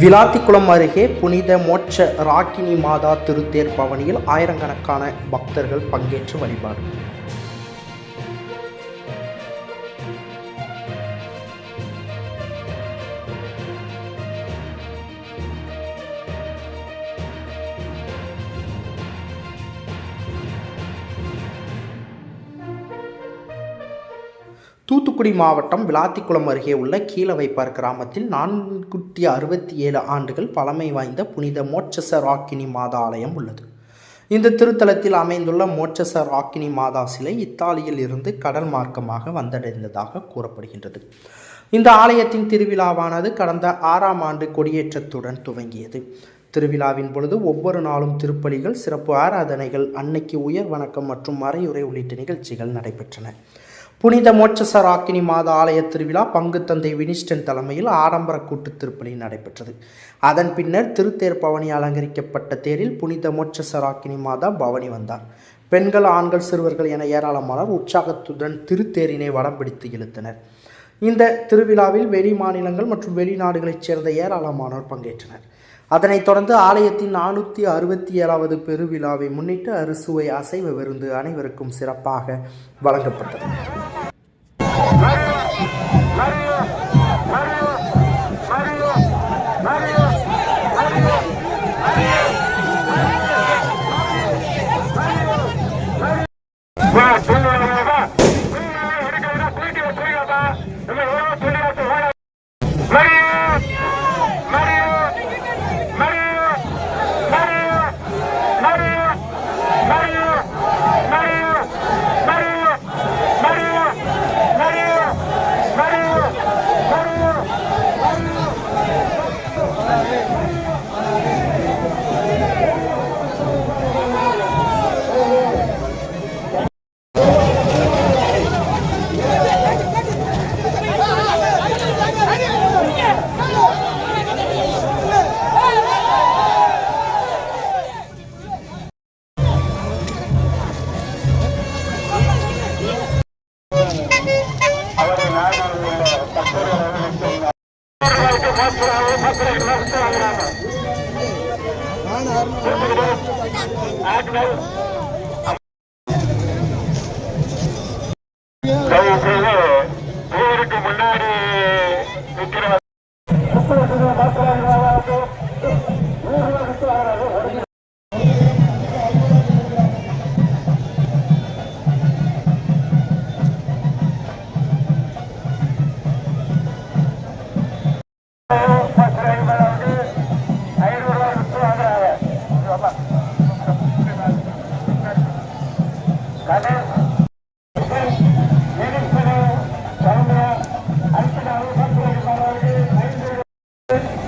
விளாத்திக்குளம் அருகே புனித மோட்ச ராக்கினி மாதா திருத்தேர் பவனியில் ஆயிரக்கணக்கான பக்தர்கள் பங்கேற்று வழிபாடு. தூத்துக்குடி மாவட்டம் விளாத்திக்குளம் அருகே உள்ள கீழவைப்பார் கிராமத்தில் நான்குட்டி அறுபத்தி ஏழு ஆண்டுகள் பழமை வாய்ந்த புனித மோட்சச ராக்கினி மாதா ஆலயம் உள்ளது. இந்த திருத்தலத்தில் அமைந்துள்ள மோட்சச ராக்கினி மாதா சிலை இத்தாலியில் இருந்து கடல் மார்க்கமாக வந்தடைந்ததாக கூறப்படுகின்றது. இந்த ஆலயத்தின் திருவிழாவானது கடந்த ஆறாம் ஆண்டு கொடியேற்றத்துடன் துவங்கியது. திருவிழாவின் பொழுது ஒவ்வொரு நாளும் திருப்பலிகள் சிறப்பு ஆராதனைகள் அன்னைக்கு உயர் வணக்கம் மற்றும் மறையுறை உள்ளிட்ட நிகழ்ச்சிகள் நடைபெற்றன. புனித மோட்சசராக்கினி மாத ஆலய திருவிழா பங்கு தந்தை வினிஸ்டன் தலைமையில் ஆடம்பர கூட்டு திருப்பலி நடைபெற்றது. அதன் பின்னர் திருத்தேர் பவனி அலங்கரிக்கப்பட்ட தேரில் புனித மோட்சசராக்கினி மாதா பவனி வந்தார். பெண்கள் ஆண்கள் சிறுவர்கள் என ஏராளமானோர் உற்சாகத்துடன் திருத்தேரினை வடம் பிடித்து இழுத்தனர். இந்த திருவிழாவில் வெளி மாநிலங்கள் மற்றும் வெளிநாடுகளைச் சேர்ந்த ஏராளமானோர் பங்கேற்றனர். அதனைத் தொடர்ந்து ஆலயத்தின் நானூற்றி அறுபத்தி ஏழாவது பெருவிழாவை முன்னிட்டு அறுசுவை அசைவ விருந்து அனைவருக்கும் சிறப்பாக வழங்கப்பட்டது. Hare এক Thank you.